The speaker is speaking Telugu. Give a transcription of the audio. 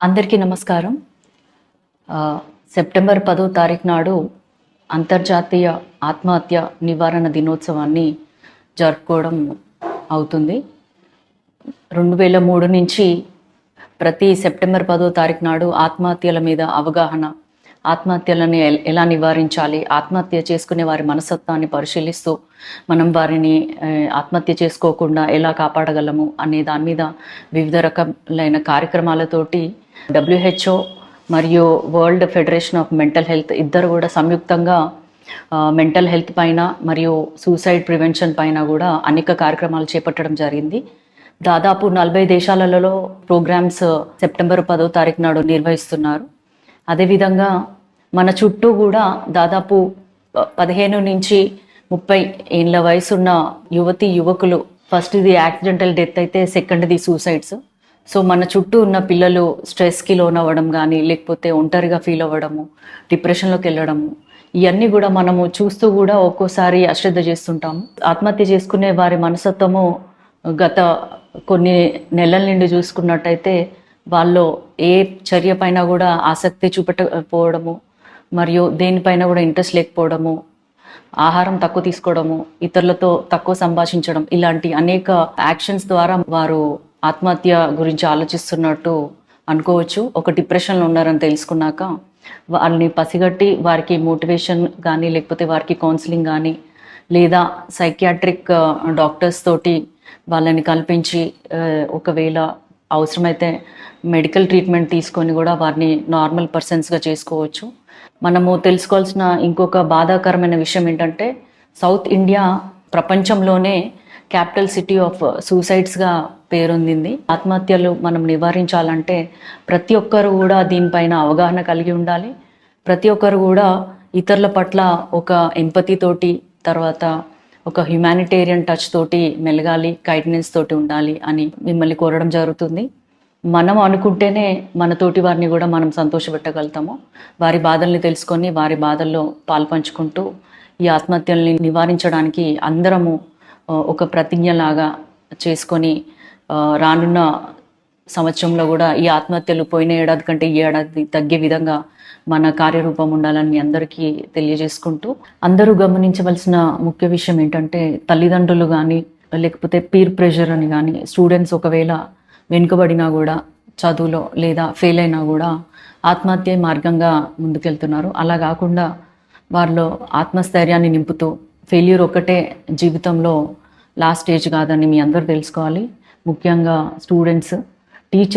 అందరికీ నమస్కారం. సెప్టెంబర్ పదో తారీఖు నాడు అంతర్జాతీయ ఆత్మహత్య నివారణ దినోత్సవాన్ని జరుపుకోవడం అవుతుంది. రెండు వేల మూడు నుంచి ప్రతి సెప్టెంబర్ పదో తారీఖు నాడు ఆత్మహత్యల మీద అవగాహన ఆత్మహత్యలను ఎలా నివారించాలి? ఆత్మహత్య చేసుకునే వారి మనస్తత్వాన్ని పరిశీలిస్తూ మనం వారిని ఆత్మహత్య చేసుకోకుండా ఎలా కాపాడగలము అనే దాని మీద వివిధ రకాలైన కార్యక్రమాలతోటి డబ్ల్యూహెచ్ఓ మరియు world federation of mental health ఇద్దరు కూడా సంయుక్తంగా మెంటల్ హెల్త్ పైన మరియు సూసైడ్ ప్రివెన్షన్ పైన కూడా అనేక కార్యక్రమాలు చేపట్టడం జరిగింది. దాదాపు నలభై దేశాలలో ప్రోగ్రామ్స్ సెప్టెంబర్ పదో తారీఖు నాడు నిర్వహిస్తున్నారు. అదేవిధంగా మన చుట్టూ కూడా దాదాపు పదిహేను నుంచి ముప్పై ఏళ్ళ వయసున్న యువతి యువకులు ఫస్ట్ ఇది యాక్సిడెంటల్ డెత్ అయితే సెకండ్ది సూసైడ్స్ సో మన చుట్టూ ఉన్న పిల్లలు స్ట్రెస్కి లోన్ అవ్వడం కానీ లేకపోతే ఒంటరిగా ఫీల్ అవ్వడము డిప్రెషన్లోకి వెళ్ళడము ఇవన్నీ కూడా మనము చూస్తూ కూడా ఒక్కోసారి అశ్రద్ధ చేస్తుంటాము ఆత్మహత్య చేసుకునే వారి మనస్తత్వము గత కొన్ని నెలల నుండి చూసుకున్నట్టయితే వాళ్ళు ఏ చర్య పైన కూడా ఆసక్తి చూపెట్టకపోవడము మరియు దేనిపైన కూడా ఇంట్రెస్ట్ లేకపోవడము ఆహారం తక్కువ తీసుకోవడము ఇతరులతో తక్కువ సంభాషించడం ఇలాంటి అనేక యాక్షన్స్ ద్వారా వారు ఆత్మహత్య గురించి ఆలోచిస్తున్నట్టు అనుకోవచ్చు. ఒక డిప్రెషన్లో ఉన్నారని తెలుసుకున్నాక వాళ్ళని పసిగట్టి వారికి మోటివేషన్ కానీ లేకపోతే వారికి కౌన్సిలింగ్ కానీ లేదా సైకియాట్రిక్ డాక్టర్స్ తోటి వాళ్ళని కల్పించి ఒకవేళ అవసరమైతే మెడికల్ ట్రీట్మెంట్ తీసుకొని కూడా వారిని నార్మల్ పర్సన్స్గా చేసుకోవచ్చు. మనము తెలుసుకోవాల్సిన ఇంకొక బాధాకరమైన విషయం ఏంటంటే సౌత్ ఇండియా ప్రపంచంలోనే క్యాపిటల్ సిటీ ఆఫ్ సూసైడ్స్గా పేరొందింది. ఆత్మహత్యలు మనం నివారించాలంటే ప్రతి ఒక్కరు కూడా దీనిపైన అవగాహన కలిగి ఉండాలి. ప్రతి ఒక్కరు కూడా ఇతరుల పట్ల ఒక ఎంపతితోటి తర్వాత ఒక హ్యుమానిటేరియన్ టచ్ తోటి మెలగాలి గైడెన్స్ తోటి ఉండాలి అని మిమ్మల్ని కోరడం జరుగుతుంది. మనం అనుకుంటేనే మన తోటి వారిని కూడా మనం సంతోషపెట్టగలుగుతాము. వారి బాధల్ని తెలుసుకొని వారి బాధల్లో పాల్పంచుకుంటూ ఈ ఆత్మహత్యల్ని నివారించడానికి అందరము ఒక ప్రతిజ్ఞలాగా చేసుకొని రానున్న సంవత్సరంలో కూడా ఈ ఆత్మహత్యలు పోయిన ఏడాది కంటే ఈ ఏడాది తగ్గే విధంగా మన కార్యరూపం ఉండాలని మీ అందరికీ తెలియజేసుకుంటూ అందరూ గమనించవలసిన ముఖ్య విషయం ఏంటంటే తల్లిదండ్రులు కానీ లేకపోతే పీర్ ప్రెషర్ అని కానీ స్టూడెంట్స్ ఒకవేళ వెనుకబడినా కూడా చదువులో లేదా ఫెయిల్ అయినా కూడా ఆత్మహత్య మార్గంగా ముందుకెళ్తున్నారు. అలా కాకుండా వారిలో ఆత్మస్థైర్యాన్ని నింపుతూ ఫెయిల్యూర్ ఒక్కటే జీవితంలో లాస్ట్ స్టేజ్ కాదని మీ అందరూ తెలుసుకోవాలి. ముఖ్యంగా స్టూడెంట్స్ teachers